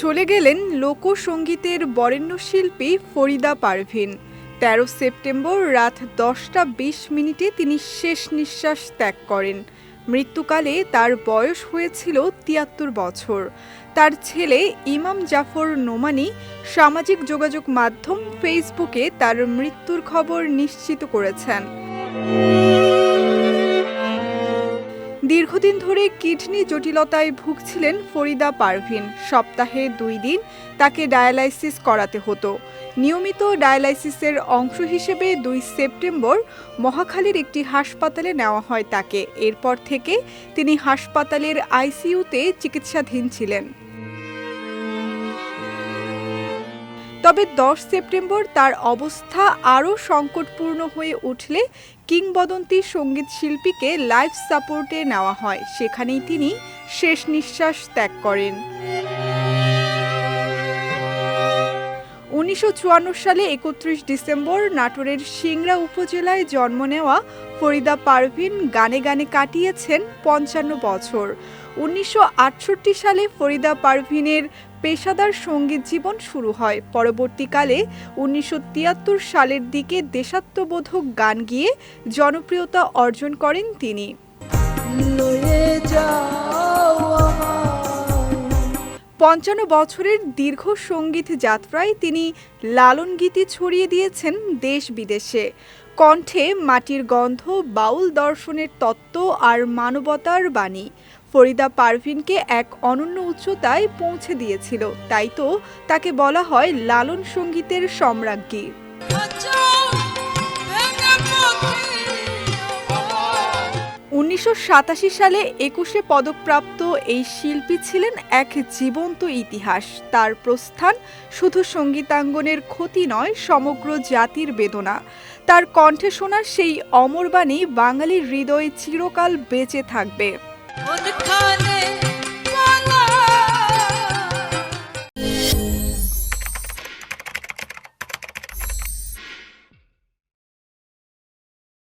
চলে গেলেন লোকসঙ্গীতের বরেণ্য শিল্পী ফরিদা পারভিন। তেরো সেপ্টেম্বর রাত দশটা বিশ মিনিটে তিনি শেষ নিঃশ্বাস ত্যাগ করেন। মৃত্যুকালে তার বয়স হয়েছিল তিয়াত্তর বছর। তার ছেলে ইমাম জাফর নোমানি সামাজিক যোগাযোগ মাধ্যম ফেসবুকে তার মৃত্যুর খবর নিশ্চিত করেছেন। দীর্ঘদিন ধরে কিডনি জটিলতায় ভুগছিলেন ফরিদা পারভিন। সপ্তাহে দুই দিন তাকে ডায়ালাইসিস করাতে হতো। নিয়মিত ডায়ালাইসিসের অংশ হিসেবে দুই সেপ্টেম্বর মহাখালীর একটি হাসপাতালে নেওয়া হয় তাকে। এরপর থেকে তিনি হাসপাতালের আইসিইউতে চিকিৎসাধীন ছিলেন। তবে দশ সেপ্টেম্বর তার অবস্থা আরও সংকটপূর্ণ হয়ে উঠলে কিংবদন্তি সংগীত শিল্পীকে লাইফ সাপোর্টে নেওয়া হয়। সেখানেই তিনি শেষ নিঃশ্বাস ত্যাগ করেন। উনিশশো চুয়ান্ন সালে একত্রিশ ডিসেম্বর নাটোরের সিংড়া উপজেলায় জন্ম নেওয়া ফরিদা পারভিন গানে গানে কাটিয়েছেন পঞ্চান্ন বছর। উনিশশো আটষট্টি সালে ফরিদা পারভিনের পেশাদার সংগীত জীবন শুরু হয়। পরবর্তীকালে উনিশশো তিয়াত্তর সালের দিকে দেশাত্মবোধক গান গিয়ে জনপ্রিয়তা অর্জন করেন তিনি। পঞ্চান্ন বছরের দীর্ঘ সংগীত যাত্রায় তিনি লালন গীতি ছড়িয়ে দিয়েছেন দেশ বিদেশে। কণ্ঠে মাটির গন্ধ, বাউল দর্শনের তত্ত্ব আর মানবতার বাণী। ফরিদা পারভিনকে এক অনন্য উচ্চতায় পৌঁছে দিয়েছিল। তাই তো তাকে বলা হয় লালন সঙ্গীতের সম্রাজ্ঞী। উনিশশো সাতাশি সালে একুশে পদকপ্রাপ্ত এই শিল্পী ছিলেন এক জীবন্ত ইতিহাস। তার প্রস্থান শুধু সঙ্গীতাঙ্গনের ক্ষতি নয়, সমগ্র জাতির বেদনা। তার কণ্ঠে শোনার সেই অমরবাণী বাঙালির হৃদয়ে চিরকাল বেঁচে থাকবে।